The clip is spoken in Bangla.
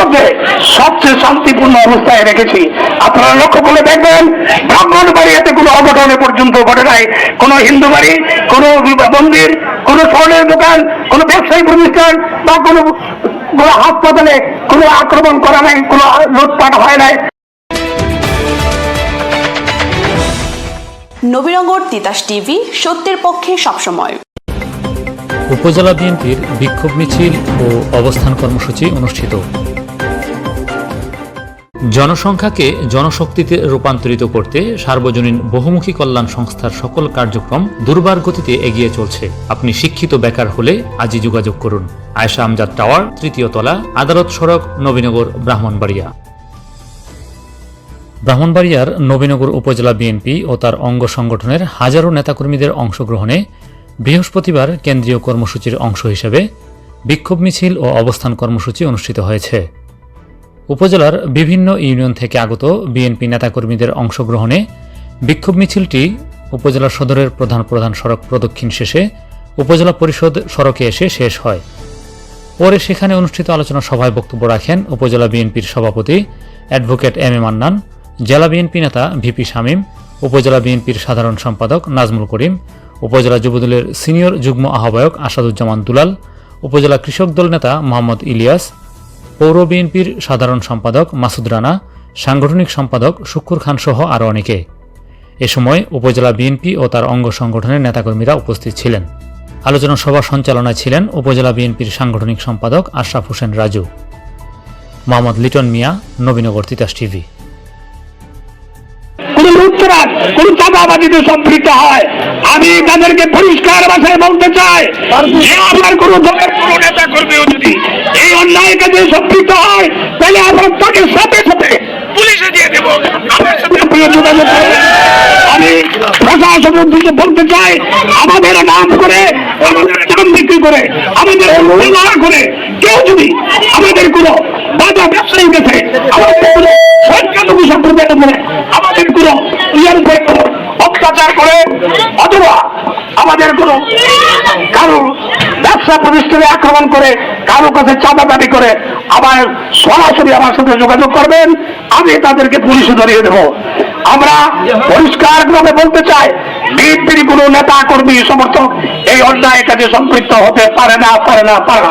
মধ্যে সবচেয়ে শান্তিপূর্ণ অবস্থায় রেখেছি। আপনারা লক্ষ্য করে দেখবেন ব্রাহ্মণ বাড়িতে কোনো অঘটনে পর্যন্ত ঘটে নাই। কোনো হিন্দু বাড়ি কোনো মন্দির কোনো স্বর্ণের দোকান কোনো ব্যবসায়ী প্রতিষ্ঠান বা কোনো কোনো হাসপাতালে কোনো আক্রমণ করা নাই কোনো লুটপাট হয় নাই। নবীনগর তিতাস টিভি সত্যের পক্ষে সবসময়। উপজেলা বিএনপির বিক্ষোভ মিছিল ও অবস্থান কর্মসূচি অনুষ্ঠিত। জনসংখ্যাকে জনশক্তিতে রূপান্তরিত করতে সার্বজনীন বহুমুখী কল্যাণ সংস্থার সকল কার্যক্রম দুর্বার গতিতে এগিয়ে চলছে। আপনি শিক্ষিত বেকার হলে আজই যোগাযোগ করুন। আয়সা আমজাদ টাওয়ার, তৃতীয় তলা, আদালত সড়ক, নবীনগর, ব্রাহ্মণবাড়িয়া। ব্রাহ্মণবাড়িয়ার নবীনগর উপজেলা বিএনপি ও তার অঙ্গ সংগঠনের হাজারো নেতাকর্মীদের অংশগ্রহণে বৃহস্পতিবার কেন্দ্রীয় কর্মসূচির অংশ হিসেবে বিক্ষোভ মিছিল ও অবস্থান কর্মসূচি অনুষ্ঠিত হয়েছে। উপজেলার বিভিন্ন ইউনিয়ন থেকে আগত বিএনপি নেতাকর্মীদের অংশগ্রহণে বিক্ষোভ মিছিলটি উপজেলা সদরের প্রধান প্রধান সড়ক প্রদক্ষিণ শেষে উপজেলা পরিষদ সড়কে এসে শেষ হয়। পরে সেখানে অনুষ্ঠিত আলোচনা সভায় বক্তব্য রাখেন উপজেলা বিএনপির সভাপতি অ্যাডভোকেট এম এ মান্নান, জেলা বিএনপি নেতা ভিপি শামীম, উপজেলা বিএনপির সাধারণ সম্পাদক নাজমুল করিম, উপজেলা যুবদলের সিনিয়র যুগ্ম আহ্বায়ক আসাদুজ্জামান দুলাল, উপজেলা কৃষক দল নেতা মোহাম্মদ ইলিয়াস পৌর বিএনপির সাধারণ সম্পাদক মাসুদ রানা, সাংগঠনিক সম্পাদক শুক্কুর খান সহ আরও অনেকে। এ সময় উপজেলা বিএনপি ও তার অঙ্গ সংগঠনের নেতাকর্মীরা উপস্থিত ছিলেন। আলোচনা সভা সঞ্চালনায় ছিলেন উপজেলা বিএনপির সাংগঠনিক সম্পাদক আশরাফ হোসেন রাজু। মোহাম্মদ লিটন মিয়া, নবীনগর তিতাস টিভি। কোন লুটতরাজ কোন চাঁদাবাজিতে সম্পৃক্ত হয়। আমি তাদেরকে পরিষ্কার ভাষায় বলতে চাই যে আপনার কোন দলের কোন নেতা কর্মীও যদি এই অন্যায় কাজে সম্পৃক্ত হয় তাহলে আমরা তাকে সাথে সাথে পুলিশে দিয়ে দেব। আমার সাথে যোগাযোগ আমি প্রশাসনের দিকে বলতে চাই আমাদের নাম করে আমাদের নাম বিক্রি করে আমাদের করে কেউ যদি আমাদের কোনো বাধা ব্যবসায়ী গেছে আমাদের অত্যাচার করে অথবা আমাদের কোনো কারও ব্যবসা প্রতিষ্ঠানে আক্রমণ করে কারও কাছে চাঁদা দাবি করে আবার সরাসরি আমার সাথে যোগাযোগ করবেন, আমি তাদেরকে পুলিশে ধরিয়ে দেব। আমরা পরিষ্কার ভাবে বলতে চাই, বিএনপির কোনো নেতা কর্মী সমর্থক এই অন্যায় কাজে সম্পৃক্ত হতে পারে না পারে না পারে না।